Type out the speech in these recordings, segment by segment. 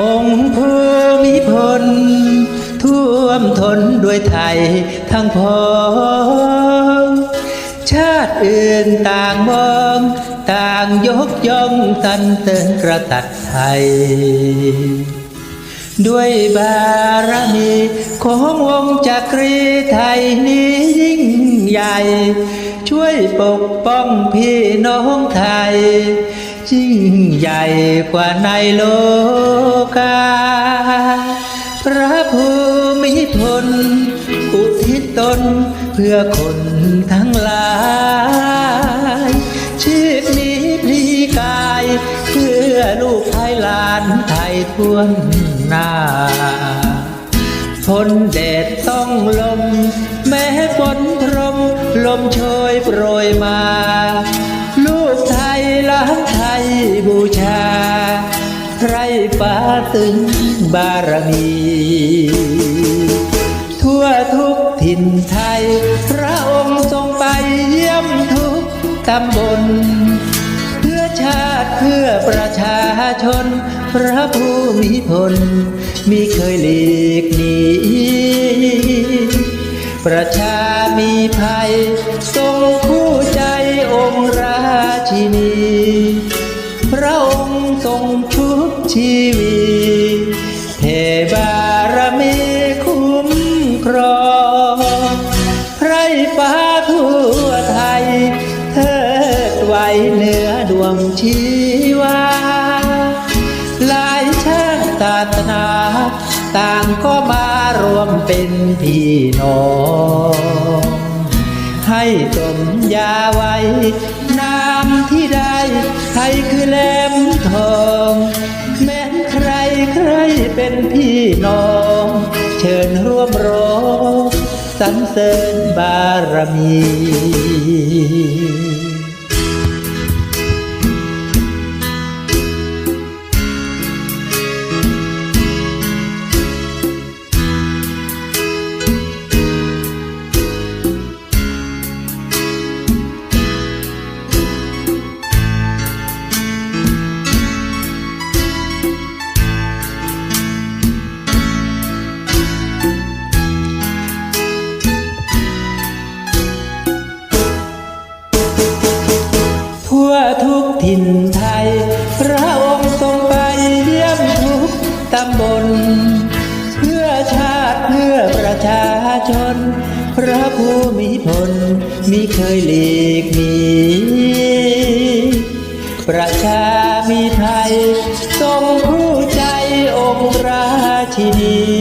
องค์ภูมิพลท่วมทนด้วยไทยทั้งพองชาติอื่นต่างมอง ต่างยกย่องตันเตินกระตัดไทย ด้วยบารมีของวงจักรีไทยนี้ยิ่งใหญ่ ช่วยปกป้องพี่น้องไทย ยิ่งใหญ่กว่าในโลกา พระภูมิพลอุทิศตนเพื่อคนทั้งหลาย ชีพนี้พลีกาย เพื่อลูกไทยลานไทยทวนหน้าทนแดดต้องลม แม้ฝนพรม ลมโชยโปรยมา ไรฟ้าตึงบารมี ทั่วทุกถิ่นไทย พระองค์ทรงไปเยี่ยมทุกตำบล เพื่อชาติเพื่อประชาชน พระภูมิพลมีเคยหลีกหนีประชามีภัย ทรงคู่ใจองค์ราชินี ชีวีเทบารมีคุ้มครองไพรฟ้าทั่วไทยเทิดไว้เหนือดวงชีวาหลายชาติศาสนา ต่างก็มารวมเป็นพี่น้องให้สมยาไว้ พี่น้อง เชิญร่วมร้องสรรเสริญบารมี ทุกถิ่นไทย พระองค์ทรงไปเยี่ยมทุกตำบล เพื่อชาติเพื่อประชาชน พระภูมิพลมิเคยหลีกหนีประชามีไทย ทรงคู่ใจองค์ราชินี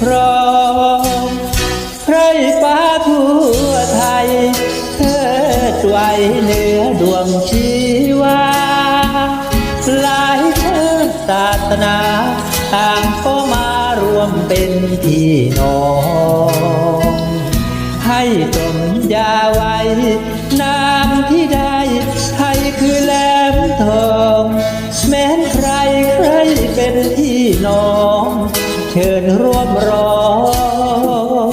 ครองไพรฟ้าทั่วไทยเทิดไว้เหนือดวงชีวา หลายชาติศาสนา ต่างก็มารวมเป็นพี่น้อง ให้สมยาไว้นา รวมร้อง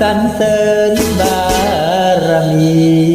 สัรเสริญบารมี